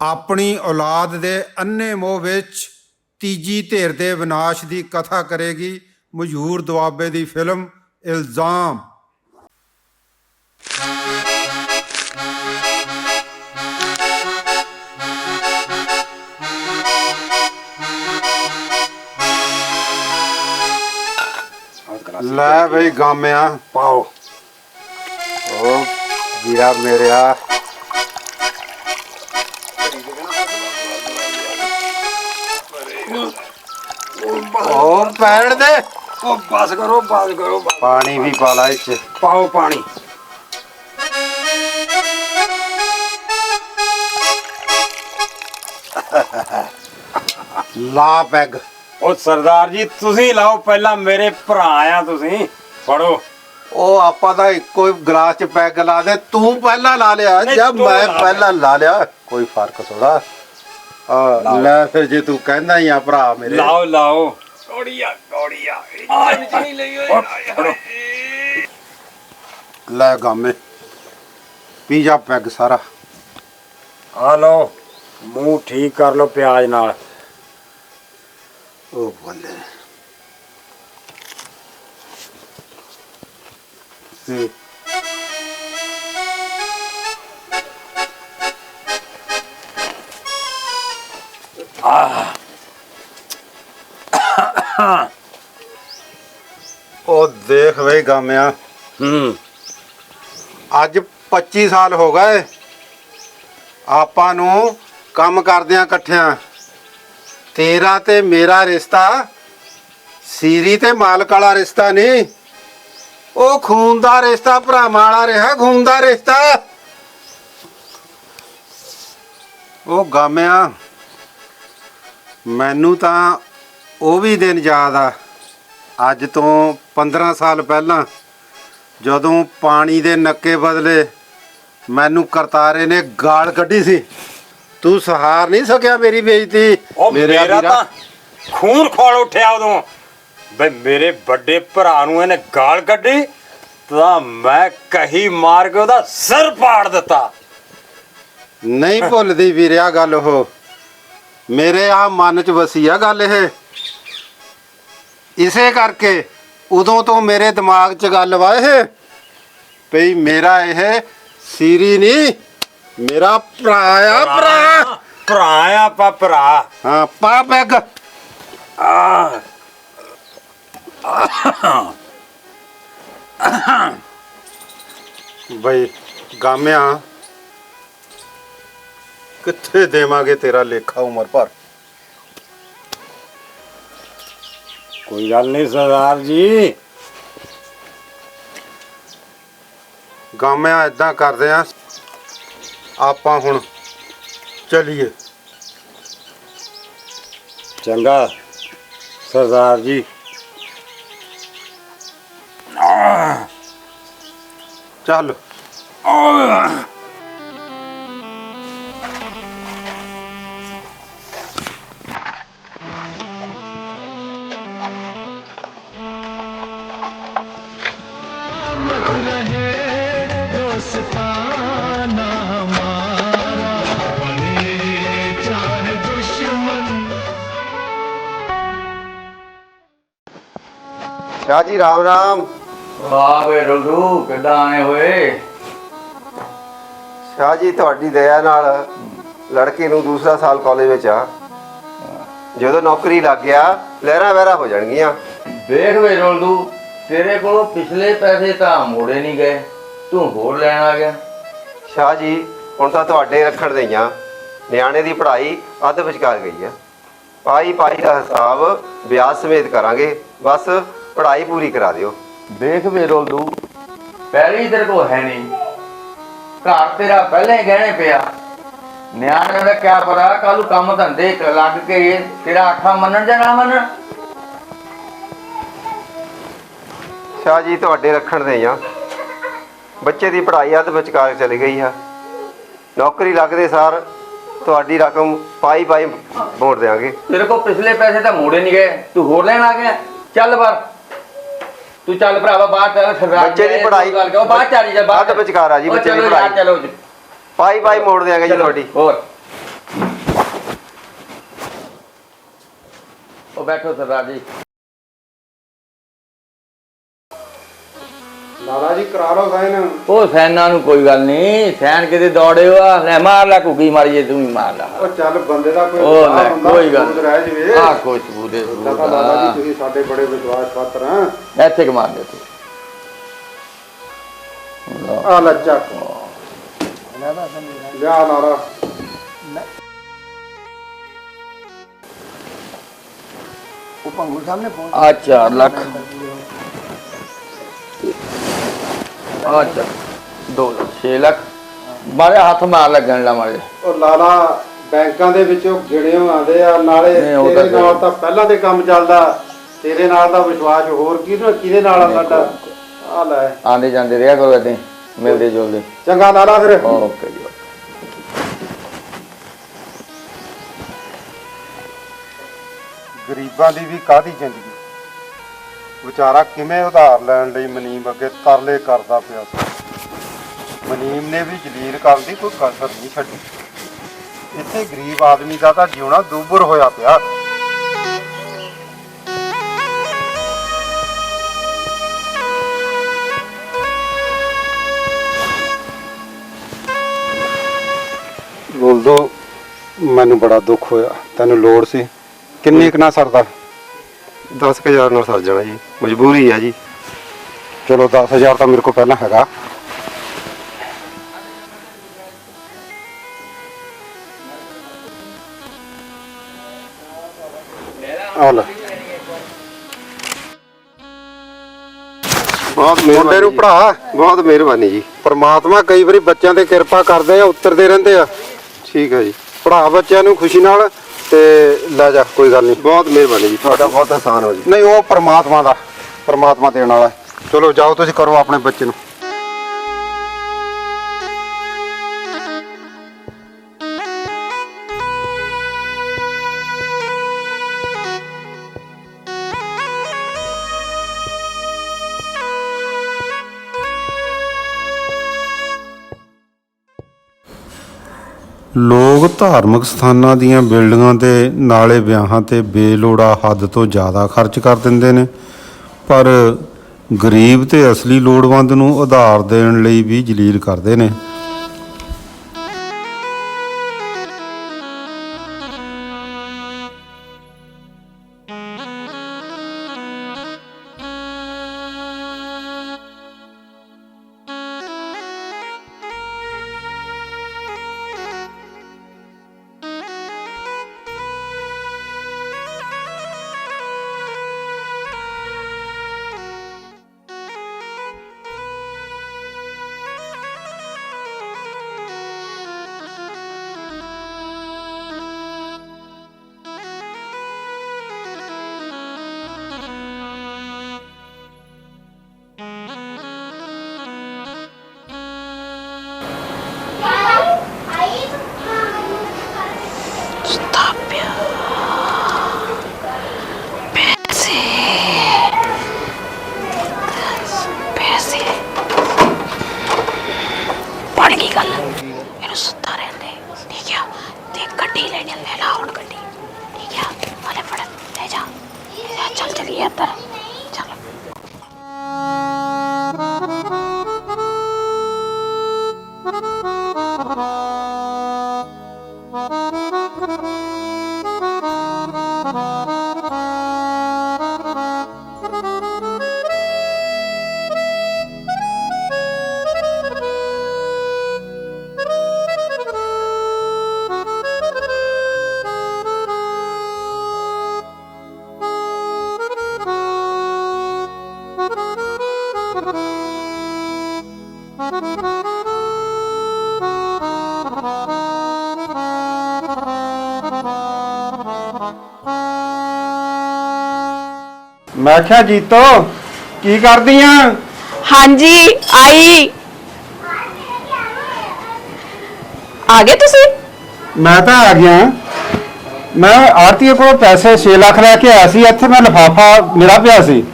ਆਪਣੀ ਔਲਾਦ ਦੇ ਅੰਨੇ ਮੋਹ ਵਿੱਚ ਤੀਜੀ ਧਿਰ ਦੇ ਵਿਨਾਸ਼ ਦੀ ਕਥਾ ਕਰੇਗੀ ਮਸ਼ਹੂਰ ਦੁਆਬੇ ਦੀ ਫਿਲਮ ਇਲਜ਼ਾਮ। ਲੈ ਬਈ ਗਾਮਿਆ, ਪਾਓ। ਓ, ਵੀਰਾ ਮੇਰਿਆ। ਓ ਪੈਣ ਦੇ? ਉਹ ਬਸ ਕਰੋ ਬਸ ਕਰੋ ਬਸ। ਪਾਣੀ ਵੀ ਪਾ ਲਾ ਇੱਥੇ ਪਾਓ ਪਾਣੀ। ਲਾ ਪੈਗ। ਉਹ ਸਰਦਾਰ ਜੀ ਤੁਸੀਂ ਲਾਓ ਪਹਿਲਾਂ ਮੇਰੇ ਭਰਾ ਆ ਤੁਸੀਂ। ਫੜੋ। ਉਹ ਆਪਾਂ ਤਾਂ ਇੱਕੋ ਹੀ ਗਲਾਸ ਚ ਪੈਗ ਲਾ ਦੇ। ਤੂੰ ਪਹਿਲਾਂ ਲਾ ਲਿਆ ਨਹੀਂ, ਤੂੰ ਮੈਂ ਲਾ ਪਹਿਲਾਂ ਲਾ ਲਿਆ। ਕੋਈ ਫ਼ਰਕ ਥੋੜਾ ਆ। ਲੈ ਫਿਰ ਜੇ ਤੂੰ ਕਹਿੰਦਾ ਹੀ ਆ ਭਰਾ ਮੇਰੇ। ਲਾਓ ਲਾਓ। ਨਹੀਂ ਲਈ ਲੈ ਗਾਮੇ ਪੀ ਜਾ ਪੈਗ ਸਾਰਾ। ਆ ਲਓ ਮੂੰਹ ਠੀਕ ਕਰ ਲਓ ਪਿਆਜ਼ ਨਾਲ। ਉਹ ਬੱਲੇ। ਤੇ ਉਹ ਦੇਖ ਵੇ ਗਾਮਿਆ। ਹੂੰ। ਅੱਜ 25 ਸਾਲ ਹੋ ਗਏ। ਆਪਾਂ ਨੂੰ ਕੰਮ ਕਰਦਿਆਂ ਇਕੱਠਿਆਂ। ਤੇਰਾ ਤੇ ਮੇਰਾ ਰਿਸ਼ਤਾ ਸੀਰੀ ਤੇ ਮਾਲਕ ਵਾਲਾ ਰਿਸ਼ਤਾ ਨਹੀਂ। ਉਹ ਖੂਨ ਦਾ ਰਿਸ਼ਤਾ ਭਰਾਵਾਂ ਵਾਲਾ ਰਿਹਾ ਖੂਨ ਦਾ ਰਿਸ਼ਤਾ। ਉਹ ਗਾਮਿਆ ਮੈਨੂੰ ਤਾਂ ਉਹ ਵੀ ਦਿਨ ਯਾਦ ਆ। ਅੱਜ ਤੋਂ 15 ਸਾਲ ਪਹਿਲਾਂ ਜਦੋਂ ਪਾਣੀ ਦੇ ਨੱਕੇ ਬਦਲੇ ਮੈਨੂੰ ਕਰਤਾਰੇ ਨੇ ਗਾਲ ਕੱਢੀ ਸੀ। ਤੂੰ ਸਹਾਰ ਨਹੀਂ ਸਕਿਆ ਮੇਰੀ ਬੇਇੱਜ਼ਤੀ? ਉਹ ਮੇਰਾ। ਤਾਂ ਖੂਨ ਖੋਲ ਉੱਠਿਆ ਉਦੋਂ। ਬਈ ਮੇਰੇ ਵੱਡੇ ਭਰਾ ਨੂੰ ਇਹਨੇ ਗਾਲ ਕੱਢੀ ਤਾਂ ਮੈਂ ਕਹੀ ਮਾਰ ਕੇ ਉਹਦਾ ਸਿਰ ਪਾੜ ਦਿੱਤਾ। ਨਹੀਂ ਭੁੱਲਦੀ ਵੀਰਿਆ ਗੱਲ ਉਹ। ਮੇਰੇ ਆ ਮਨ 'ਚ ਵਸੀ ਆ ਗੱਲ ਇਹ। ਇਸੇ ਕਰਕੇ ਉਦੋਂ ਤੋਂ ਮੇਰੇ ਦਿਮਾਗ 'ਚ ਗੱਲ ਵਾ ਇਹ ਪਈ ਮੇਰਾ ਇਹ ਸੀਰੀ ਨਹੀਂ ਮੇਰਾ ਭਰਾ ਆ ਭਰਾ। ਭਰਾ। ਆ ਆਪਾਂ ਭਰਾ। ਹਾਂ ਪਾ ਪੈਗ। ਆ। ਬਈ ਗਾਮਿਆ ਕਿੱਥੇ ਦੇਵਾਂਗੇ ਤੇਰਾ ਲੇਖਾ ਉਮਰ ਭਰ? ਕੋਈ ਗੱਲ ਨਹੀਂ ਸਰਦਾਰ ਜੀ। ਗਾਮਿਆ ਇਦਾਂ ਕਰਦੇ ਆ ਆਪਾਂ ਹੁਣ ਚਲੀਏ। ਚੰਗਾ ਸਰਦਾਰ ਜੀ। ਚੱਲ। ਸ਼ਾਹ ਜੀ ਰਾਮ ਰਾਮ। ਵਾਹ ਵੇ ਰੁਲੂ ਕਿੱਦਾਂ ਆਏ ਹੋਏ? ਸ਼ਾਹ ਜੀ ਤੁਹਾਡੀ ਦਇਆ ਨਾਲ ਲੜਕੇ ਨੂੰ ਦੂਸਰਾ ਸਾਲ ਕਾਲਜ ਵਿੱਚ ਆ। ਜਦੋਂ ਨੌਕਰੀ ਲੱਗ ਗਿਆ ਲਹਿਰਾਂ ਵਹਿਰਾਂ ਹੋ ਜਾਣਗੀਆਂ। ਵੇਖ ਵੇ ਰੁਲੂ ਤੇਰੇ ਕੋਲੋਂ ਪਿਛਲੇ ਪੈਸੇ ਤਾਂ ਮੋੜੇ ਨਹੀਂ ਗਏ ਤੂੰ ਹੋਰ ਲੈਣ ਆ ਗਿਆ। ਸ਼ਾਹ ਜੀ ਹੁਣ ਤਾਂ ਤੁਹਾਡੇ ਰੱਖਣ ਦਈਆਂ ਨਿਆਣੇ ਦੀ ਪੜ੍ਹਾਈ ਅੱਧ ਵਿਚਕਾਰ ਗਈ ਆ। ਪਾਈ ਪਾਈ ਦਾ ਹਿਸਾਬ ਵਿਆਜ ਸਮੇਤ ਕਰਾਂਗੇ। ਬਸ ਪੜ੍ਹਾਈ ਪੂਰੀ ਕਰਾ ਦਿਓ। ਦੇਖ ਵੇ ਰੁਲੂ ਪਹਿਲੀ ਤੇਰੇ ਕੋਲ ਹੈ ਨਹੀਂ। ਘਰ ਤੇਰਾ ਪਹਿਲਾਂ ਗਹਿਣੇ ਪਿਆ। ਨਿਆਣੇ ਦਾ ਕਿਆ ਪਤਾ ਕੱਲ ਕੰਮ ਧੰਦੇ ਕ- ਲੱਗ ਕੇ ਤੇਰਾ ਆਖਾ ਮੰਨਣ ਜਾਂ ਨਾ ਮੰਨਣ। ਸ਼ਾਹ ਜੀ, ਤੁਹਾਡੇ ਰੱਖਣ ਦੇ ਆ। ਬੱਚੇ ਦੀ ਪੜ੍ਹਾਈ ਅੱਧ ਵਿਚਕਾਰ ਚਲੀ ਗਈ ਆ। ਨੌਕਰੀ ਲੱਗਦੇ ਸਾਰ ਤੁਹਾਡੀ ਰਕਮ ਪਾਈ ਪਾਈ ਮੋੜ ਦਿਆਂਗੇ। ਤੇਰੇ ਕੋਲ ਪਿਛਲੇ ਪੈਸੇ ਤਾਂ ਮੋੜੇ ਨਹੀਂ ਗਏ। ਤੂੰ ਹੋਰ ਲੈਣ ਆ ਗਿਆ। ਚੱਲ ਬਾਹਰ। ਤੂੰ ਚੱਲ ਭਰਾਵਾ ਬਾਹਰ ਚੱਲ ਸਰਦਾਰ ਬੱਚੇ ਦੀ ਪੜ੍ਹਾਈ- ਗੱਲ ਕਰ। ਉਹ ਬਾਹਰ ਚੱਲ ਜਾ ਬਾਹਰ ਅੱਧ ਵਿਚਕਾਰ ਆ ਜੀ, ਉਹ ਬੱਚੇ ਦੀ ਚਲੋ ਯਾਰ, ਪੜ੍ਹਾਈ। ਜੀ। ਪਾਈ ਪਾਈ ਮੋੜ ਦਿਆਂਗੇ ਜੀ ਚਲੋ, ਤੁਹਾਡੀ। ਹੋਰ। ਉਹ ਬੈਠੋ ਸਰਦਾਰ ਜੀ। ਲਾਲਾ ਜੀ ਕਰਾ ਲਓ ਸਾਈਨ ਉਹ ਸੈਨਾ ਨੂੰ ਕੋਈ ਗੱਲ ਨਹੀਂ ਸੈਨ ਕਿਤੇ ਦੌੜੇ ਆ ਲੈ ਮਾਰ ਲੈ ਕੁੱਗੀ ਮਾਰੀਏ ਤੂੰ ਹੀ ਮਾਰ ਲੈ। ਉਹ ਚੱਲ ਬੰਦੇ ਦਾ ਕੋਈ ਉਹ ਲੈ ਕੋਈ ਗੱਲ ਸਬੂਤ ਰਹਿ ਜਵੇ। ਆ ਕੋਈ ਸਬੂਤ ਦੇ ਸਬੂਤ ਲਾਲਾ ਲਾਲਾ ਆ। ਜੀ ਤੁਸੀਂ ਸਾਡੇ ਬੜੇ ਵਿਸ਼ਵਾਸ ਪਾਤਰ ਆ। ਇੱਥੇ ਕਿ ਮਾਰ ਦੇ ਤੂੰ ਆ ਲੈ ਚੱਕ। ਲਿਆ ਲਾਲਾ ਆ 4 ਲੱਖ। ਆ ਚਾ 2 ਲੱਖ। 6 ਲੱਖ ਮਾਰੇ ਹੱਥ ਮਾਰ ਲੱਗਣ ਲਾ ਮਾਰੇ। ਉਹ ਲਾਲਾ ਬੈਂਕਾਂ ਦੇ ਵਿੱਚੋਂ ਗਿਣਿਓ ਆਉਂਦੇ ਆ ਨਾਲੇ ਨਹੀਂ, ਉਹ ਤਾਂ ਤੇਰੇ ਨਾਲ ਤਾਂ ਪਹਿਲਾਂ ਦੇ ਕੰਮ ਚੱਲਦਾ। ਤੇਰੇ ਨਾਲ ਦਾ ਵਿਸ਼ਵਾਸ ਹੋਰ ਕਿਹਦੇ ਕਿਹਦੇ ਨਾਲ ਆ ਸਾਡਾ? ਆ ਲੈ। ਆਂਦੇ ਜਾਂਦੇ ਰਿਹਾ ਕਰੋ ਏਦਾਂ ਹੀ, ਮਿਲਦੇ ਜੁਲਦੇ। ਚੰਗਾ ਲਾਲਾ ਫਿਰ। ਓਕੇ ਜੀ ਓਕੇ। ਗਰੀਬਾਂ ਦੀ ਵੀ ਕਾਦੀ ਜ਼ਿੰਦਗੀ? ਵਿਚਾਰਾ ਕਿਵੇਂ ਉਧਾਰ ਲੈਣ ਲਈ ਮਨੀਮ ਅੱਗੇ ਤਰਲੇ ਕਰਦਾ ਪਿਆ ਸੀ? ਮਨੀਮ ਨੇ ਵੀ ਜਲੀਲ ਕਰਨ ਦੀ ਕੋਈ ਕਸਰ ਨਹੀਂ ਛੱਡੀ। ਇੱਥੇ ਗਰੀਬ ਆਦਮੀ ਦਾ ਤਾਂ ਜਿਉਣਾ ਦੂਬਰ ਹੋਇਆ ਪਿਆ। ਬੋਲਦੋ ਮੈਨੂੰ ਬੜਾ ਦੁੱਖ ਹੋਇਆ। ਤੈਨੂੰ ਲੋੜ ਸੀ? ਕਿੰਨੀ ਕੁ ਨਾ ਸਰਦਾ? 10000 ਨਾਲ ਸਰ ਜਾਣਾ ਜੀ। ਮਜਬੂਰੀ ਆ ਜੀ। ਚਲੋ 10000 ਤਾਂ ਮੇਰੇ ਕੋਲ ਪਹਿਲਾਂ ਹੈਗਾ। ਆ ਲੈ। ਬਹੁਤ ਮੁੰਡੇ ਨੂੰ ਪੜਾ ਬਹੁਤ ਮਿਹਰਬਾਨੀ ਜੀ। ਪਰਮਾਤਮਾ ਕਈ ਵਾਰੀ ਬੱਚਿਆਂ ਤੇ ਕਿਰਪਾ ਕਰਦੇ ਆ ਉਤਰਦੇ ਰਹਿੰਦੇ ਆ। ਠੀਕ ਹੈ ਜੀ। ਪੜਾ ਬੱਚਿਆਂ ਨੂੰ ਖੁਸ਼ੀ ਨਾਲ। ਤੇ ਲੈ ਜਾ ਕੋਈ ਗੱਲ ਨਹੀਂ। ਬਹੁਤ ਮਿਹਰਬਾਨੀ ਜੀ ਤੁਹਾਡਾ ਬਹੁਤ ਆਸਾਨ ਹੋ ਜੀ। ਨਹੀਂ ਉਹ ਪਰਮਾਤਮਾ ਦਾ ਪਰਮਾਤਮਾ ਦੇਣ ਵਾਲਾ। ਹੈ। ਚਲੋ ਜਾਓ ਤੁਸੀਂ ਕਰੋ ਆਪਣੇ ਬੱਚੇ ਨੂੰ। ਉਹ ਧਾਰਮਿਕ ਸਥਾਨਾਂ ਦੀਆਂ ਬਿਲਡਿੰਗਾਂ ਤੇ ਨਾਲੇ ਵਿਆਹਾਂ ਤੇ ਬੇਲੋੜਾ ਹੱਦ ਤੋਂ ਜ਼ਿਆਦਾ ਖਰਚ ਕਰ ਦਿੰਦੇ ਨੇ। ਪਰ ਗਰੀਬ ਤੇ ਅਸਲੀ ਲੋੜਵੰਦ ਨੂੰ ਆਧਾਰ ਦੇਣ ਲਈ ਵੀ ਜਲੀਲ ਕਰਦੇ ਨੇ। ਮੈਂ ਕਿਹਾ ਜੀਤੋ ਕੀ ਕਰਦੀ ਆ ਹਾਂਜੀ ਆਈ। ਆ ਗਏ ਤੁਸੀਂ? ਮੈਂ ਤਾਂ ਆ ਗਿਆ। ਮੈਂ ਆਰਤੀ ਕੋਲ ਪੈਸੇ 6 ਲੱਖ ਲੈ ਕੇ ਆਇਆ ਸੀ ਇੱਥੇ ਮੈਂ ਲਫਾਫਾ ਮੇਰਾ ਪਿਆ ਸੀ।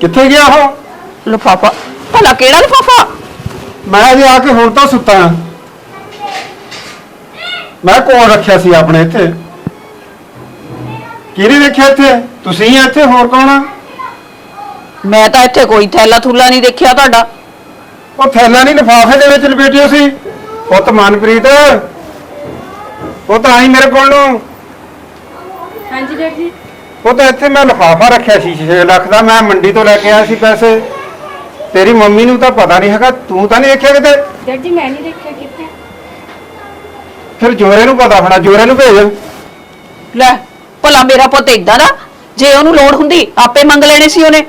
ਕਿੱਥੇ ਗਿਆ ਉਹ? ਲਫਾਫਾ? ਭਲਾ ਕਿਹੜਾ ਲਫਾਫਾ? ਮੈਂ ਅਜੇ ਆ ਕੇ ਹੁਣ ਤਾਂ ਸੁੱਤਾ। ਮੈਂ ਕੋਲ ਰੱਖਿਆ ਸੀ ਆਪਣੇ ਇੱਥੇ। ਕਿਹਨੇ ਦੇਖਿਆ ਇੱਥੇ? ਤੁਸੀਂ ਹੀ ਆ ਇੱਥੇ ਹੋਰ ਕੌਣ ਆ? ਮੈਂ ਤਾਂ ਇੱਥੇ ਕੋਈ ਥੈਲਾ ਥੁੱਲਾ ਨਹੀਂ ਦੇਖਿਆ ਤੁਹਾਡਾ। ਉਹ ਥੈਲਾ ਨਹੀਂ ਲਿਫਾਫੇ ਦੇ ਵਿੱਚ ਲਪੇਟਿਓ ਸੀ। ਪੁੱਤ ਮਨਪ੍ਰੀਤ ਉਹ ਤਾਂ ਆਈ ਮੇਰੇ ਕੋਲ ਨੂੰ। ਹਾਂਜੀ ਡੈਡ ਜੀ। ਉਹ ਤਾਂ ਇੱਥੇ ਮੈਂ ਲਿਫਾਫਾ ਰੱਖਿਆ ਸੀ 6 ਲੱਖ ਦਾ। ਮੈਂ ਮੰਡੀ ਤੋਂ ਲੈ ਕੇ ਆਇਆ ਸੀ ਪੈਸੇ। ਤੇਰੀ ਮੰਮੀ ਨੂੰ ਤਾਂ ਪਤਾ ਨਹੀਂ ਹੈਗਾ ਤੂੰ ਤਾਂ ਨਹੀਂ ਦੇਖਿਆ ਕਿਤੇ? ਡੈਡ ਜੀ ਮੈਂ ਨਹੀਂ ਦੇਖਿਆ ਕਿੱਥੇ। ਫਿਰ ਜੋਰੇ ਨੂੰ ਪਤਾ ਹੋਣਾ ਜੋਰੇ ਨੂੰ ਭੇਜ। ਲੈ ਭਲਾ ਮੇਰਾ ਪੁੱਤ ਇਦਾਂ ਦਾ ਜੇ ਉਹਨੂੰ ਲੋੜ ਹੁੰਦੀ ਆਪੇ ਮੰਗ ਲੈਣੇ ਸੀ ਉਹਨੇ।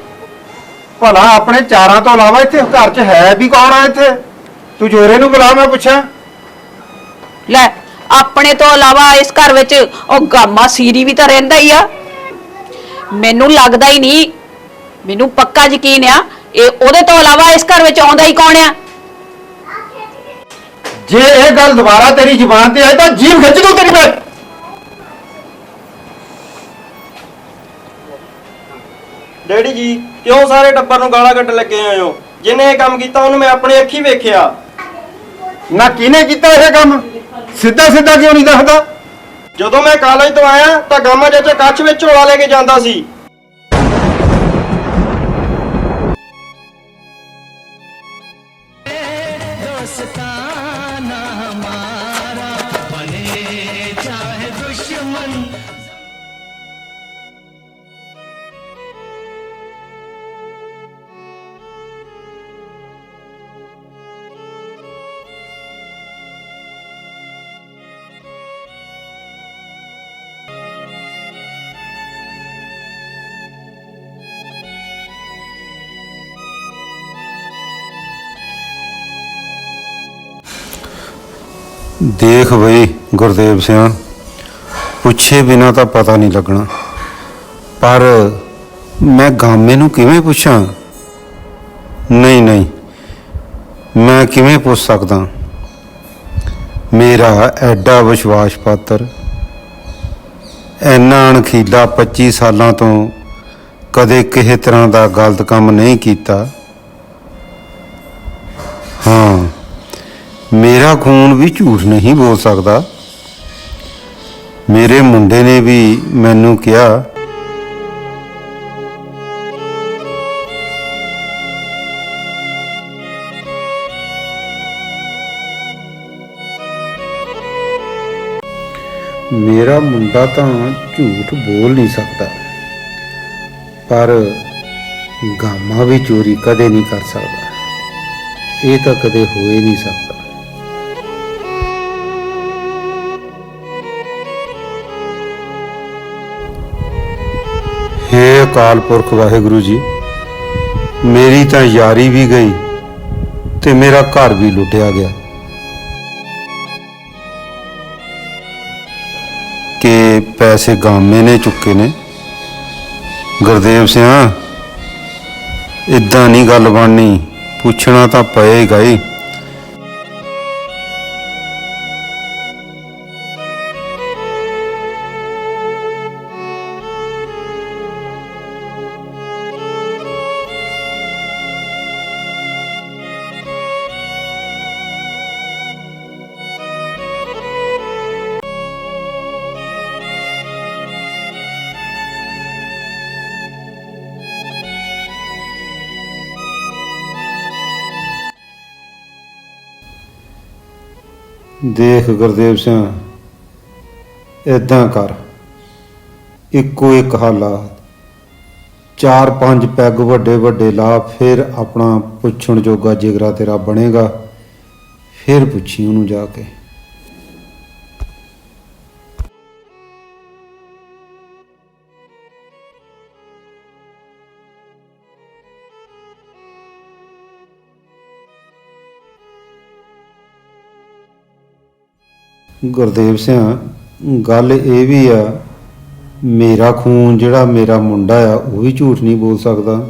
ਭਲਾ ਆਪਣੇ ਚਾਰਾਂ ਤੋਂ ਇਲਾਵਾ ਇੱਥੇ ਘਰ 'ਚ ਹੈ ਵੀ ਕੌਣ ਆ ਇੱਥੇ? ਤੂੰ ਜੋਰੇ ਨੂੰ ਬੁਲਾ ਮੈਂ ਪੁੱਛਾਂ। ਲੈ ਆਪਣੇ ਤੋਂ ਇਲਾਵਾ ਇਸ ਘਰ ਵਿੱਚ ਉਹ ਗਾਮਾ ਸੀਰੀ ਵੀ ਤਾਂ ਰਹਿੰਦਾ ਹੀ ਆ। ਮੈਨੂੰ ਲੱਗਦਾ ਹੀ ਨਹੀਂ ਮੈਨੂੰ ਪੱਕਾ ਯਕੀਨ ਆ ਇਹ ਉਹਦੇ ਤੋਂ ਇਲਾਵਾ ਇਸ ਘਰ ਵਿੱਚ ਆਉਂਦਾ ਹੀ ਕੌਣ ਆ? ਜੇ ਇਹ ਗੱਲ ਦੁਬਾਰਾ ਤੇਰੀ ਜ਼ੁਬਾਨ ਤੇ ਆਏ ਤਾਂ ਜੀਭ ਖਿੱਚ ਦੂੰ ਤੇਰੀ ਮੈਂ। ਡੈਡੀ ਜੀ ਕਿਉਂ ਸਾਰੇ ਟੱਬਰ ਨੂੰ ਗਾਲਾਂ ਕੱਢ ਲੱਗੇ ਹੋਏ ਹੋ? ਜਿਹਨੇ ਇਹ ਕੰਮ ਕੀਤਾ ਉਹਨੂੰ ਮੈਂ ਆਪਣੀ ਅੱਖੀ ਵੇਖਿਆ। ਨਾ ਕਿਹਨੇ ਕੀਤਾ ਇਹ ਕੰਮ? ਸਿੱਧਾ ਸਿੱਧਾ ਕਿਉਂ ਨਹੀਂ ਦੱਸਦਾ? ਜਦੋਂ ਮੈਂ ਕਾਲਜ ਤੋਂ ਆਇਆ ਤਾਂ ਗਾਮਾ ਚਾਚਾ ਕੱਛ ਵਿੱਚ ਝੋਲਾ ਲੈ ਕੇ ਜਾਂਦਾ ਸੀ। ਦੇਖ ਬਈ ਗੁਰਦੇਵ ਸਿੰਘ ਪੁੱਛੇ ਬਿਨਾ ਤਾਂ ਪਤਾ ਨਹੀਂ ਲੱਗਣਾ। ਪਰ ਮੈਂ ਗਾਮੇ ਨੂੰ ਕਿਵੇਂ ਪੁੱਛਾਂ? ਨਹੀਂ ਨਹੀਂ, ਮੈਂ ਕਿਵੇਂ ਪੁੱਛ ਸਕਦਾ? ਮੇਰਾ ਐਡਾ ਵਿਸ਼ਵਾਸ ਪਾਤਰ, ਐਨਾ ਅਣਖੀਲਾ 25 ਸਾਲਾਂ ਤੋਂ ਕਦੇ ਕਿਸੇ ਤਰ੍ਹਾਂ ਦਾ ਗਲਤ ਕੰਮ ਨਹੀਂ ਕੀਤਾ। ਮੇਰਾ ਖੂਨ ਵੀ ਝੂਠ ਨਹੀਂ ਬੋਲ ਸਕਦਾ। ਮੇਰੇ ਮੁੰਡੇ ਨੇ ਵੀ ਮੈਨੂੰ ਕਿਹਾ, ਮੇਰਾ ਮੁੰਡਾ ਤਾਂ ਝੂਠ ਬੋਲ ਨਹੀਂ ਸਕਦਾ, ਪਰ ਗਾਮਾ ਵੀ ਚੋਰੀ ਕਦੇ ਨਹੀਂ ਕਰ ਸਕਦਾ। ਇਹ ਤਾਂ ਕਦੇ ਹੋ ਹੀ ਨਹੀਂ ਸਕਦਾ ਅਕਾਲ ਪੁਰਖ ਵਾਹਿਗੁਰੂ ਜੀ। ਮੇਰੀ ਤਾਂ ਯਾਰੀ ਵੀ ਗਈ ਤੇ ਮੇਰਾ ਘਰ ਵੀ ਲੁੱਟਿਆ ਗਿਆ। ਕਿ ਪੈਸੇ ਗਾਮੇ ਨੇ ਚੁੱਕੇ ਨੇ। ਗੁਰਦੇਵ ਸਿੰਘ ਇਦਾਂ ਨਹੀਂ ਗੱਲ ਬਣਨੀ। ਪੁੱਛਣਾ ਤਾਂ ਪਏਗਾ ਹੀ। ਦੇਖ ਗੁਰਦੇਵ ਸਿੰਘ ਇਦਾਂ ਕਰ। ਇੱਕੋ ਇੱਕ ਹਾਲਾਤ ਚਾਰ ਪੰਜ ਪੈਗ ਵੱਡੇ ਵੱਡੇ ਲਾ, ਫਿਰ ਆਪਣਾ ਪੁੱਛਣ ਜੋਗਾ ਜਿਗਰਾ ਤੇਰਾ ਬਣੇਗਾ। ਫਿਰ ਪੁੱਛੀ ਉਹਨੂੰ ਜਾ ਕੇ। ਗੁਰਦੇਵ ਸਿੰਘ ਗੱਲ ਇਹ ਵੀ ਆ ਮੇਰਾ ਖੂਨ ਜਿਹੜਾ ਮੇਰਾ ਮੁੰਡਾ ਆ ਉਹ ਵੀ ਝੂਠ ਨਹੀਂ ਬੋਲ ਸਕਦਾ।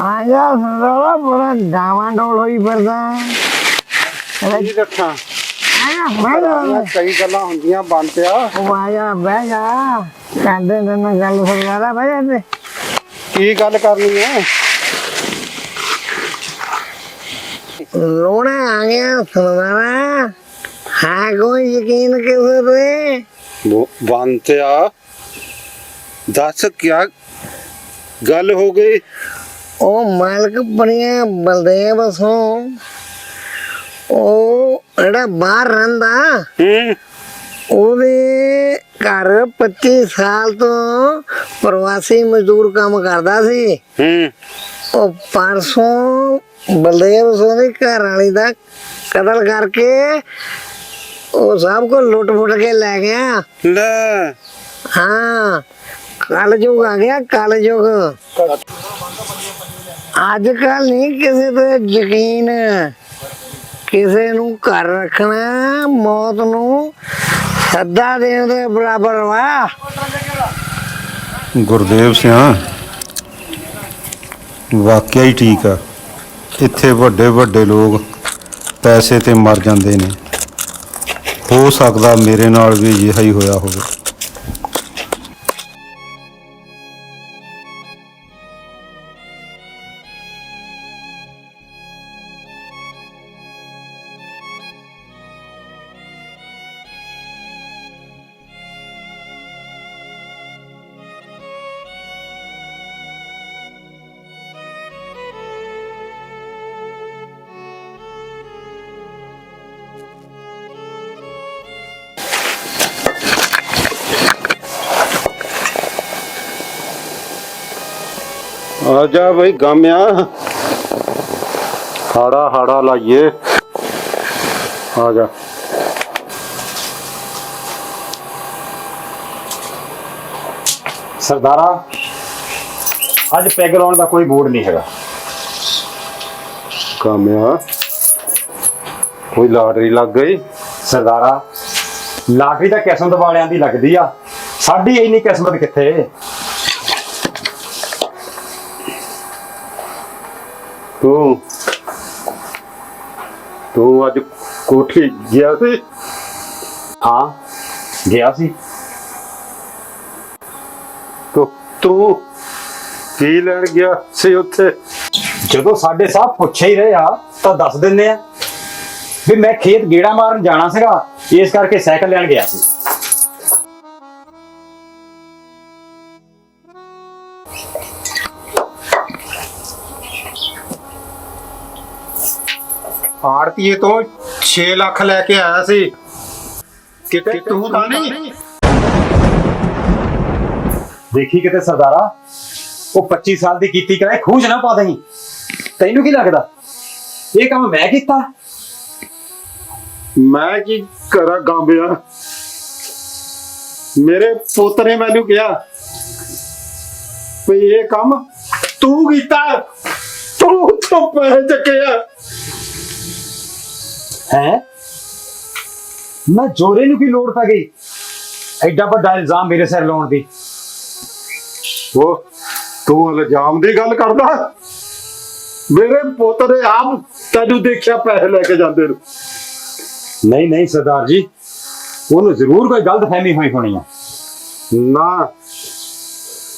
ਆਜਾ ਸੰਦਾਲਾ ਬੜਾ ਡਾਵਾਂ ਡੋਲ ਹੋਈ ਫਿਰਦਾ। ਕੀ ਰੱਖਾਂ ਆਇਆ ਬਹਿ ਜਾ ਕਈ ਗੱਲਾਂ ਹੁੰਦੀਆਂ ਬਣ ਪਿਆ। ਉਹ ਆਇਆ ਬਹਿ ਜਾ। ਕਹਿੰਦੇ ਨੇ ਨਾ ਗੱਲ ਸਰਦਾਰਾ ਬਹਿ ਜਾ ਤੇ ਕੀ ਗੱਲ ਕਰਨੀ ਹੈ? ਲੋਣਾ ਆ ਗਿਆ ਸਰਦਾਰਾ ਹਾਂ ਕੋਈ ਯਕੀਨ ਕਿਸੇ ਤੇ? ਬੰਤਿਆ ਦੱਸ ਕਿਆ ਗੱਲ ਹੋ ਗਈ? ਉਹ ਮਾਲਕ ਬਣਿਆ ਬਲਦੇਵ ਸੋਂ। ਉਹ ਜਿਹੜਾ ਬਾਹਰ ਰਹਿੰਦਾ ਹੂੰ। ਉਹਦੇ ਘਰ 25 ਸਾਲ ਤੋਂ ਪ੍ਰਵਾਸੀ ਮਜ਼ਦੂਰ ਕੰਮ ਕਰਦਾ ਸੀ। ਹੂੰ। ਉਹ ਪਰਸੋਂ ਬਲਦੇਵ ਸਿੰਘ ਦੀ ਘਰ ਵਾਲੀ ਦਾ ਕਤਲ ਕਰਕੇ ਉਹ ਸਭ ਕੋ ਲੁੱਟ ਫੁੱਟ ਕੇ ਲੈ ਗਿਆ। ਲੈ। ਹਾਂ ਕੱਲ ਯੁੱਗ ਆ ਗਿਆ ਕੱਲ ਯੁੱਗ ਅੱਜ ਕੱਲ ਨਹੀਂ ਕਿਸੇ ਤੇ ਯਕੀਨ। ਕਿਸੇ ਨੂੰ ਘਰ ਰੱਖਣਾ, ਮੌਤ ਨੂੰ ਸੱਦਾ ਦੇਣ ਦੇ ਬਰਾਬਰ ਵਾ। ਗੁਰਦੇਵ ਸਿਆ, ਵਾਕਿਆ ਹੀ ਠੀਕ ਆ। ਇੱਥੇ ਵੱਡੇ ਵੱਡੇ ਲੋਕ ਪੈਸੇ ਤੇ ਮਰ ਜਾਂਦੇ ਨੇ। ਹੋ ਸਕਦਾ ਮੇਰੇ ਨਾਲ ਵੀ ਅਜਿਹਾ ਹੀ ਹੋਇਆ ਹੋਵੇ। ਆ ਜਾ ਬਈ ਗਾਮਿਆ। ਹਾੜਾ ਹਾੜਾ ਲਾਈਏ। ਆ ਜਾ। ਸਰਦਾਰਾ, ਅੱਜ ਪੈਗ ਲਾਉਣ ਦਾ ਕੋਈ ਬੋਰਡ ਨਹੀਂ ਹੈਗਾ। ਗਾਮਿਆ, ਕੋਈ ਲਾਟਰੀ ਲੱਗ ਗਈ? ਸਰਦਾਰਾ, ਲਾਟਰੀ ਤਾਂ ਕਿਸਮਤ ਵਾਲਿਆਂ ਦੀ ਲੱਗਦੀ ਆ। ਸਾਡੀ ਇੰਨੀ ਕਿਸਮਤ ਕਿੱਥੇ? ਤੂੰ ਤੂੰ ਅੱਜ ਕੋਠੀ ਗਿਆ ਸੀ? ਹਾਂ ਗਿਆ ਸੀ। ਤੂੰ ਤੂੰ ਕੀ ਲੈਣ ਗਿਆ ਸੀ ਉੱਥੇ? ਜਦੋਂ ਸਾਡੇ ਸਾਹਿਬ ਪੁੱਛੇ ਹੀ ਰਹੇ ਆ ਤਾਂ ਦੱਸ ਦਿੰਨੇ ਆ ਵੀ ਮੈਂ ਖੇਤ ਗੇੜਾ ਮਾਰਨ ਜਾਣਾ ਸੀਗਾ ਇਸ ਕਰਕੇ ਸਾਈਕਲ ਲੈਣ ਗਿਆ ਸੀ। ਆੜਤੀਏ ਤੋਂ 6 ਲੱਖ ਲੈ ਕੇ ਆਇਆ ਸੀ। ਕਿਤੇ ਤੂੰ ਤਾਂ ਨਹੀਂ। ਦੇਖੀ ਕਿਤੇ ਸਰਦਾਰਾ? ਉਹ 25 ਸਾਲ ਦੀ ਕੀਤੀ ਕਰੇ ਖੂਜ ਨਾ ਪਾ ਦਈ। ਤੈਨੂੰ ਕੀ ਲੱਗਦਾ? ਇਹ ਕੰਮ ਮੈਂ ਕੀਤਾ? ਮੈਂ ਕੀ ਕਰਾਂ ਗਾਂਬਿਆ ਮੇਰੇ ਪੁੱਤ ਨੇ ਮੈਨੂੰ ਕਿਹਾ ਵੀ ਇਹ ਕੰਮ ਤੂੰ ਕੀਤਾ। ਤੂੰ ਤੋਂ ਪੈਸੇ ਚੱਕਿਆ ਹੈ? ਮੈਂ ਜੋਰੇ ਨੂੰ ਕੀ ਲੋੜ ਪੈ ਗਈ? ਐਡਾ ਵੱਡਾ ਇਲਜ਼ਾਮ ਮੇਰੇ ਸਿਰ ਲਾਉਣ ਦੀ। ਉਹ ਤੂੰ ਇਲਜ਼ਾਮ ਦੀ ਗੱਲ ਕਰਦਾ? ਮੇਰੇ ਪੁੱਤ ਨੇ ਆਪ ਤੈਨੂੰ ਦੇਖਿਆ ਪੈਸੇ ਲੈ ਕੇ ਜਾਂਦੇ ਨੂੰ। ਨਹੀਂ ਨਹੀਂ ਸਰਦਾਰ ਜੀ। ਉਹਨੂੰ ਜ਼ਰੂਰ ਕੋਈ ਗਲਤ ਫਹਿਮੀ ਹੋਈ ਹੋਣੀ ਆ। ਨਾ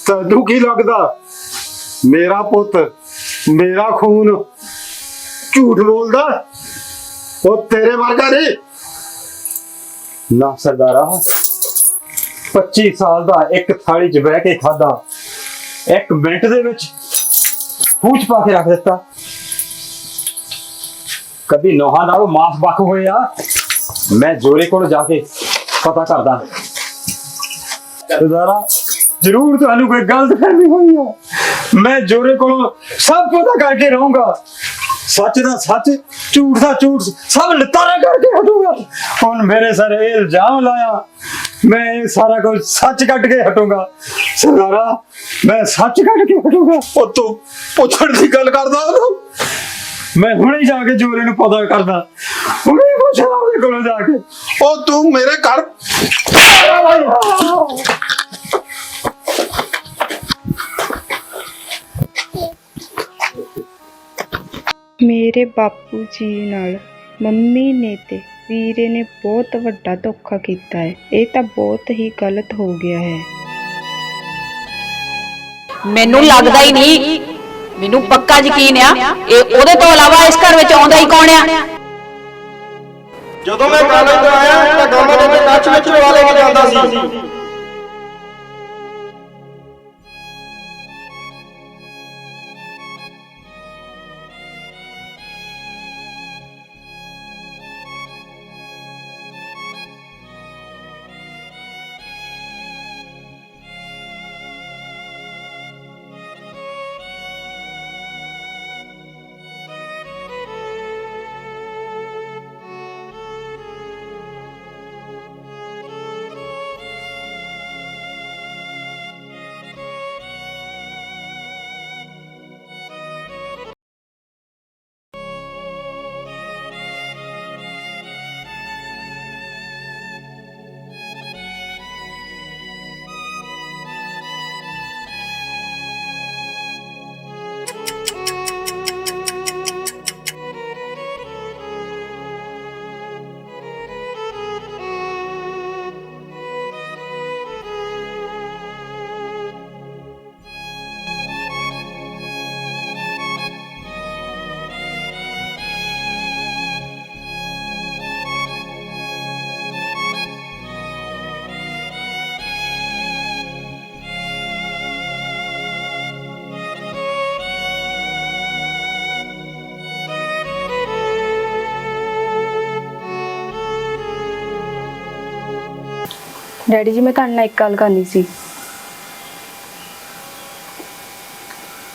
ਤੈਨੂੰ ਕੀ ਲੱਗਦਾ? ਮੇਰਾ ਪੁੱਤ ਮੇਰਾ ਖੂਨ ਝੂਠ ਬੋਲਦਾ? ਉਹ ਤੇਰੇ ਵਰਗਾ ਨਹੀਂ। ਨਾ ਸਰਦਾਰਾ 25 ਸਾਲ ਦਾ ਇੱਕ ਥਾਲੀ 'ਚ ਬਹਿ ਕੇ ਖਾਦਾ ਇੱਕ ਮਿੰਟ ਦੇ ਵਿੱਚ ਖੂਚ ਪਾ ਕੇ ਰੱਖ ਦਿੱਤਾ। ਕਦੀ ਨੋਹਾਂ ਨਾਲੋਂ ਮਾਸ ਬੱਕ ਹੋਏ ਆ। ਮੈਂ ਜੋਰੇ ਕੋਲ ਜਾ ਕੇ ਪਤਾ ਕਰਦਾ। ਸਰਦਾਰਾ, ਜ਼ਰੂਰ ਤੁਹਾਨੂੰ ਕੋਈ ਗਲਤ ਫਹਿਮੀ ਹੋਈ ਆ। ਮੈਂ ਜੋਰੇ ਕੋਲੋਂ ਸਭ ਪਤਾ ਕਰਕੇ ਰਹੂੰਗਾ। ਸੱਚ ਦਾ ਸੱਚ ਝੂਠ ਦਾ ਝੂਠ ਸਭ ਨਿਤਾਰਾ ਕਰਕੇ ਹਟੂੰਗਾ ਹੁਣ ਮੇਰੇ ਸਰ ਇਹ ਇਲਜ਼ਾਮ ਲਾਇਆ ਮੈਂ ਇਹ ਸਾਰਾ ਕੁਝ ਸੱਚ ਕੱਢ ਕੇ ਹਟੂੰਗਾ। ਸਰਦਾਰਾ ਮੈਂ ਸੱਚ ਕੱਢ ਕੇ ਹਟੂੰਗਾ। ਉਹ ਤੂੰ ਪੁੱਛਣ ਦੀ ਗੱਲ ਕਰਦਾ ਉਹਨੂੰ ਮੈਂ ਹੁਣੇ ਜਾ ਕੇ ਜੋਰੇ ਨੂੰ ਪਤਾ ਕਰਦਾ। ਹੁਣੇ ਪੁੱਛਣਾ ਉਹਦੇ ਕੋਲੋਂ ਜਾ ਕੇ। ਉਹ ਤੂੰ ਮੇਰੇ ਘਰ ਮੇਰੇ ਬਾਪੂ ਜੀ ਨਾਲ ਮੰਮੀ ਨੇ ਤੇ ਵੀਰੇ ਨੇ ਬਹੁਤ ਵੱਡਾ ਧੋਖਾ ਕੀਤਾ ਹੈ। ਇਹ ਤਾਂ ਬਹੁਤ ਹੀ ਗਲਤ ਹੋ ਗਿਆ ਹੈ। ਮੈਨੂੰ ਲੱਗਦਾ ਹੀ ਨਹੀਂ। ਮੈਨੂੰ ਪੱਕਾ ਯਕੀਨ ਆ ਇਹ ਉਹਦੇ ਤੋਂ ਇਲਾਵਾ ਇਸ ਘਰ ਵਿੱਚ ਆਉਂਦਾ ਹੀ ਕੌਣ ਆ? ਜਦੋਂ ਮੈਂ ਕਾਲਜ ਤੋਂ ਆਇਆ ਤਾਂ ਗਾਮਾ ਦੇ ਕੱਚ ਵਿੱਚ ਲਵਾ ਲੈ ਕੇ ਜਾਂਦਾ ਸੀ। ਡੈਡੀ ਜੀ ਮੈਂ ਤੁਹਾਡੇ ਨਾਲ ਇੱਕ ਗੱਲ ਕਰਨੀ ਸੀ।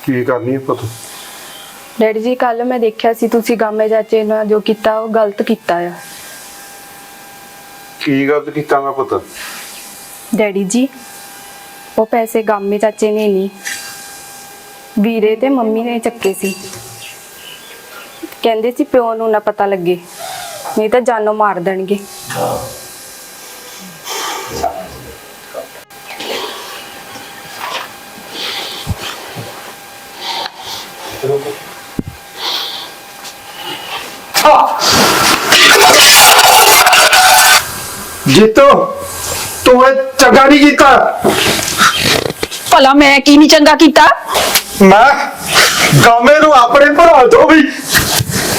ਕੀ ਕਰਨੀ ਹੈ ਪੁੱਤ? ਡੈਡੀ ਜੀ ਕੱਲ ਮੈਂ ਦੇਖਿਆ ਸੀ ਤੁਸੀਂ ਗਾਮੇ ਚਾਚੇ ਨਾਲ ਜੋ ਕੀਤਾ ਉਹ ਗਲਤ ਕੀਤਾ ਆ। ਕੀ ਗਲਤ ਕੀਤਾ ਮੈਂ ਪੁੱਤ? ਡੈਡੀ ਜੀ ਉਹ ਪੈਸੇ ਗਾਮੇ ਚਾਚੇ ਨੇ ਨਹੀਂ ਵੀਰੇ ਤੇ ਮੰਮੀ ਨੇ ਚੱਕੇ ਸੀ। ਕਹਿੰਦੇ ਸੀ ਪਿਓ ਨੂੰ ਨਾ ਪਤਾ ਲੱਗੇ ਨਹੀਂ ਤਾਂ ਜਾਨੋਂ ਮਾਰ ਦੇਣਗੇ। ਜੀਤੋ ਤੂੰ ਇਹ ਚੰਗਾ ਨਹੀਂ ਕੀਤਾ। ਭਲਾ ਮੈਂ ਕੀ ਨਹੀਂ ਚੰਗਾ ਕੀਤਾ? ਮੈਂ ਗਾਮੇ ਨੂੰ ਆਪਣੇ ਭਰਾ ਤੋਂ ਵੀ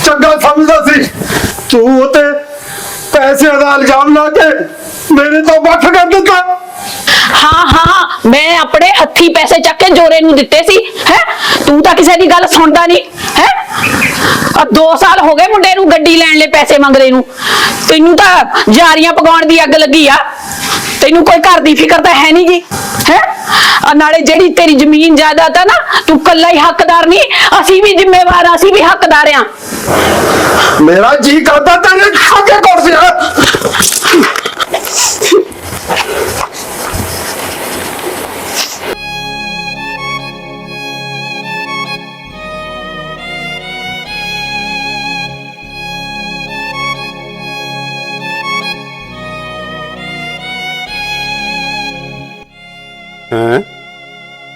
ਚੰਗਾ ਸਮਝਦਾ ਸੀ। ਤੂੰ ਉਹ ਤੇ ਪੈਸਿਆਂ ਦਾ ਇਲਜ਼ਾਮ ਲਾ ਕੇ ਮੇਰੇ ਤੋਂ ਵੱਖ ਕਰ ਦਿੱਤਾ। ਹਾਂ ਹਾਂ ਮੈਂ ਆਪਣੇ ਹੱਥੀ ਪੈਸੇ ਚੱਕ ਕੇ ਜੋਰੇ ਨੂੰ ਦਿੱਤੇ ਸੀ, ਹੈ? ਤੂੰ ਤਾਂ ਕਿਸੇ ਦੀ ਗੱਲ ਸੁਣਦਾ ਨਹੀਂ, ਹੈ? ਆ 2 ਸਾਲ ਹੋ ਗਏ ਮੁੰਡੇ ਨੂੰ ਗੱਡੀ ਲੈਣ ਲਈ ਪੈਸੇ ਮੰਗਦੇ ਨੂੰ। ਤੈਨੂੰ ਤਾਂ ਜਾਰੀਆਂ ਪਕਾਉਣ ਦੀ ਅੱਗ ਲੱਗੀ ਆ। ਤੈਨੂੰ ਕੋਈ ਘਰ ਦੀ ਫਿਕਰ ਤਾਂ ਹੈ ਨਹੀਂ ਜੀ, ਹੈ? ਆ ਨਾਲੇ ਜਿਹੜੀ ਤੇਰੀ ਜ਼ਮੀਨ ਜਾਇਦਾਦ ਆ ਨਾ, ਤੂੰ ਕੱਲਾ ਹੀ ਹੱਕਦਾਰ ਨਹੀਂ, ਅਸੀਂ ਵੀ ਜ਼ਿੰਮੇਵਾਰ ਆ, ਅਸੀਂ ਵੀ ਹੱਕਦਾਰ ਆ। ਮੇਰਾ ਜੀ ਕਰਦਾ ਤੇਰੇ ਅੱਗੇ ਕੁਰਸੀਆਂ ਹੈਂ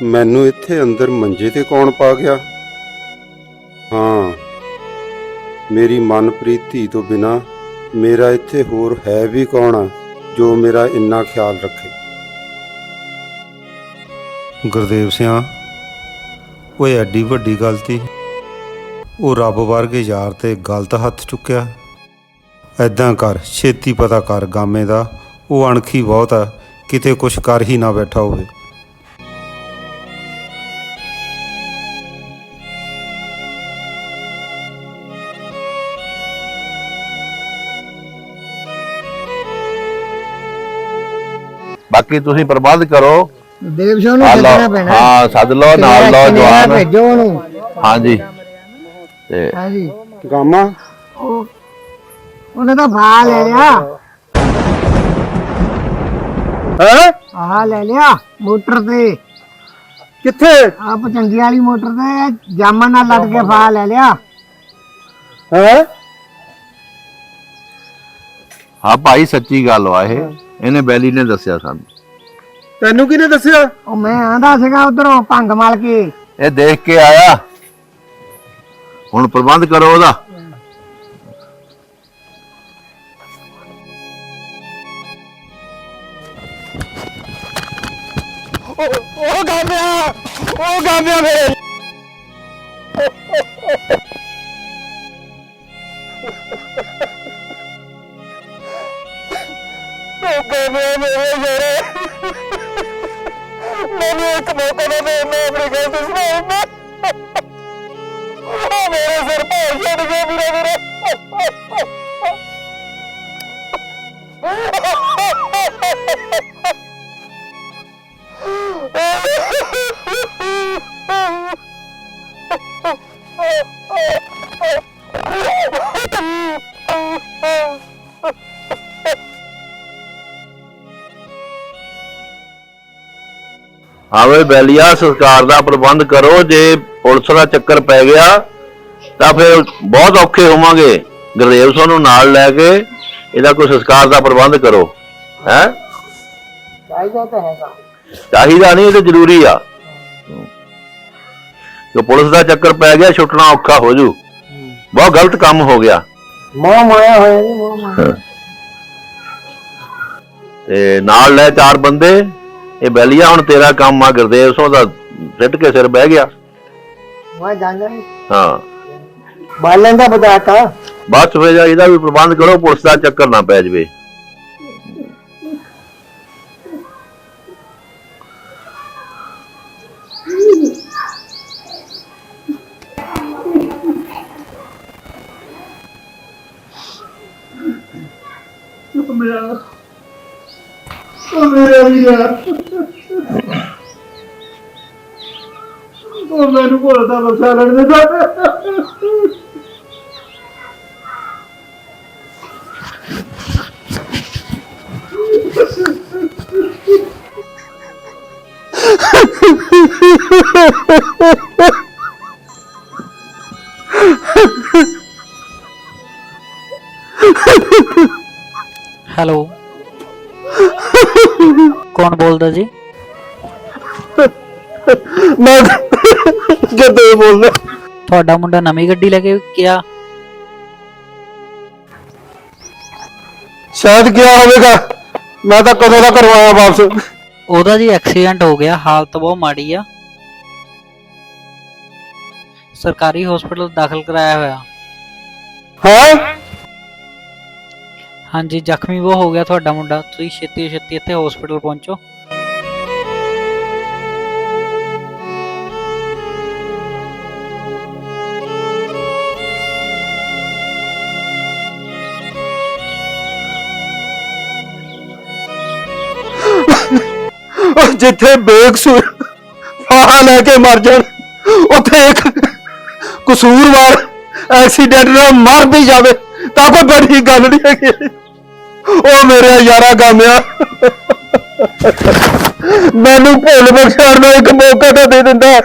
ਮੈਨੂੰ ਇੱਥੇ ਅੰਦਰ ਮੰਜੇ ਤੇ ਕੌਣ ਪਾ ਗਿਆ? ਹਾਂ, ਮੇਰੀ ਮਨਪ੍ਰੀਤ ਧੀ ਤੋਂ ਬਿਨਾ ਮੇਰਾ ਇੱਥੇ ਹੋਰ ਹੈ ਵੀ ਕੌਣ ਆ ਜੋ ਮੇਰਾ ਇੰਨਾ ਖਿਆਲ ਰੱਖੇ? ਗੁਰਦੇਵ ਸਿਆ ਉਹ ਐਡੀ ਵੱਡੀ ਗਲਤੀ ਉਹ ਰੱਬ ਵਰਗੇ ਯਾਰ ਤੇ ਗਲਤ ਹੱਥ ਚੁੱਕਿਆ। ਐਦਾਂ ਕਰ, ਛੇਤੀ ਪਤਾ ਕਰ ਗਾਮੇ ਦਾ, ਉਹ ਅਣਖੀ ਬਹੁਤ ਆ, ਕਿਤੇ ਕੁਛ ਕਰ ਹੀ ਨਾ ਬੈਠਾ ਹੋਵੇ। ਬਾਕੀ ਤੁਸੀਂ ਪ੍ਰਬੰਧ ਕਰੋ। ਦੇਵ ਸਿੰਘ ਨੂੰ ਆ ਸੱਦਣਾ ਪੈਣਾ। ਹਾਂ ਸੱਦ ਲਓ ਨਾਲ ਲਓ ਜਵਾਨ। ਭੇਜੋ ਉਹਨੂੰ। ਹਾਂਜੀ। ਤੇ ਹਾਂਜੀ। ਗਾਮਾ। ਉਹ ਉਹਨੇ ਤਾਂ ਫਾ ਲੈ ਲਿਆ। ਹੈ? ਆਹ ਲੈ ਲਿਆ ਮੋਟਰ ਤੇ। ਕਿੱਥੇ? ਆ ਪਚੰਗੀ ਵਾਲੀ ਮੋਟਰ ਤੇ ਜਾਮਨ ਨਾਲ ਲੱਦ ਕੇ ਫਾ ਲੈ ਲਿਆ। ਹੈ? ਹਾਂ ਭਾਈ ਸੱਚੀ ਗੱਲ ਵਾ ਇਹ। ਇਹਨੇ ਬੈਲੀ ਨੇ ਦੱਸਿਆ ਸਾਨੂੰ। ਤੈਨੂੰ ਕਿਹਨੇ ਦੱਸਿਆ? ਉਹ ਮੈਂ ਆਂਦਾ ਸੀਗਾ ਉਧਰੋਂ ਭੰਗ ਮਲ ਕੇ ਇਹ ਦੇਖ ਕੇ ਆਇਆ। ਹੁਣ ਪ੍ਰਬੰਧ ਕਰੋ ਉਹਦਾ। ਉਹ ਗਾਮਿਆ ਉਹ ਗਾਮਿਆ ਮੇਰੇ ਉਹ ਗਾਮਿਆ ਮੇਰੇ ਯਾਰ। ਮੈਨੂੰ ਇੱਕ ਮੌਕਾ ਦੇ ਦੇ, ਮੈਂ ਆਪਣੀ ਗੱਲ ਸੁਣਾਉਂਦਾ। ਉਹ ਮੇਰੇ ਸਿਰ ਭਾਰ ਛੱਡ ਗਿਆ ਵੀਰਾ ਵੀਰਾ। ਆਵੇ ਬੈਲੀਆ ਸਰਕਾਰ ਦਾ ਪ੍ਰਬੰਧ ਕਰੋ ਜੇ ਪੁਲਿਸ ਦਾ ਚੱਕਰ ਪੈ ਗਿਆ ਤਾਂ ਫਿਰ ਬਹੁਤ ਔਖੇ ਹੋਵਾਂਗੇ। ਗੁਰਦੇਵ ਸਿੰਘ ਨੂੰ ਨਾਲ ਲੈ ਕੇ ਇਹਦਾ ਕੋਈ ਸੰਸਕਾਰ ਦਾ ਪ੍ਰਬੰਧ ਕਰੋ ਹੈ? ਚਾਹੀਦਾ ਤਾਂ ਹੈਗਾ। ਚਾਹੀਦਾ ਨਹੀਂ ਇਹ ਤਾਂ ਜ਼ਰੂਰੀ ਆ। ਜੋ ਪੁਲਿਸ ਦਾ ਚੱਕਰ ਪੈ ਗਿਆ ਛੁੱਟਣਾ ਔਖਾ ਹੋ ਜੂ। ਬਹੁਤ ਗਲਤ ਕੰਮ ਹੋ ਗਿਆ। ਮੋਹ ਮਾਇਆ ਹੋਇਆ ਜੀ ਮੋਹ ਮਾਇਆ। ਤੇ ਨਾਲ ਲੈ ਚਾਰ ਬੰਦੇ ਇਹ ਬੈਲੀਆ ਹੁਣ ਤੇਰਾ ਕੰਮ ਆ ਗੁਰਦੇਵ ਸਿੰਘ ਦਾ ਸਿੱਟ ਕੇ ਸਿਰ ਬਹਿ ਗਿਆ। ਮੈਂ ਜਾਂਦਾ ਨਹੀਂ। ਹਾਂ। ਬਾਲਣ ਦਾ ਬਤਾਤਾ ਬਸ ਫਿਰ ਜਾ ਇਹਦਾ ਵੀ ਪ੍ਰਬੰਧ ਕਰੋ ਪੁਲਿਸ ਦਾ ਚੱਕਰ ਨਾ ਪੈ ਜਵੇ। ਮੇਰਾ। ਵੀਰਾ ਉਹ ਮੈਨੂੰ ਬੋਲਦਾ ਬਸਾ ਲੈਣ ਦੇ ਹੈਲੋ ਕੌਣ ਬੋਲਦਾ ਜੀ? ਮੈਂ ਜਦੋਂ ਬੋਲਦਾ। ਤੁਹਾਡਾ ਮੁੰਡਾ ਨਵੀਂ ਗੱਡੀ ਲੈ ਕੇ ਗਿਆ। ਸ਼ਾਇਦ ਗਿਆ ਹੋਵੇਗਾ। ਮੈਂ ਤਾਂ ਕਦੋਂ ਦਾ ਕਰਵਾਇਆ ਵਾਪਸ। ਉਹਦਾ ਜੀ ਐਕਸੀਡੈਂਟ ਹੋ ਗਿਆ ਹਾਲਤ ਬਹੁਤ ਮਾੜੀ ਆ। ਸਰਕਾਰੀ ਹਸਪੀਟਲ ਦਾਖਲ ਕਰਾਇਆ ਹੋਇਆ। ਹਾਂ? ਹਾਂਜੀ, ਜ਼ਖਮੀ ਉਹ ਹੋ ਗਿਆ ਤੁਹਾਡਾ ਮੁੰਡਾ। ਤੁਸੀਂ ਛੇਤੀ ਛੇਤੀ ਇੱਥੇ ਹਸਪੀਟਲ ਪਹੁੰਚੋ। ਉਹ ਜਿੱਥੇ ਬੇਕਸੂਰ ਫਾਹਾ ਲੈ ਕੇ ਮਰ ਜਾਣ, ਉੱਥੇ ਇੱਕ ਕਸੂਰਵਾਰ ਐਕਸੀਡੈਂਟ ਨਾਲ ਮਰ ਵੀ ਜਾਵੇ, ਤਾਂ ਕੋਈ ਬੜੀ ਗੱਲ ਨਹੀਂ ਹੈਗੀ। ਉਹ ਮੇਰੇ ਯਾਰਾ ਗਾਮਿਆ। ਮੈਨੂੰ ਭੁੱਲ ਬਖਸ਼ਣ ਦਾ ਇੱਕ ਮੌਕਾ ਤਾਂ ਦੇ ਦਿੰਦਾ।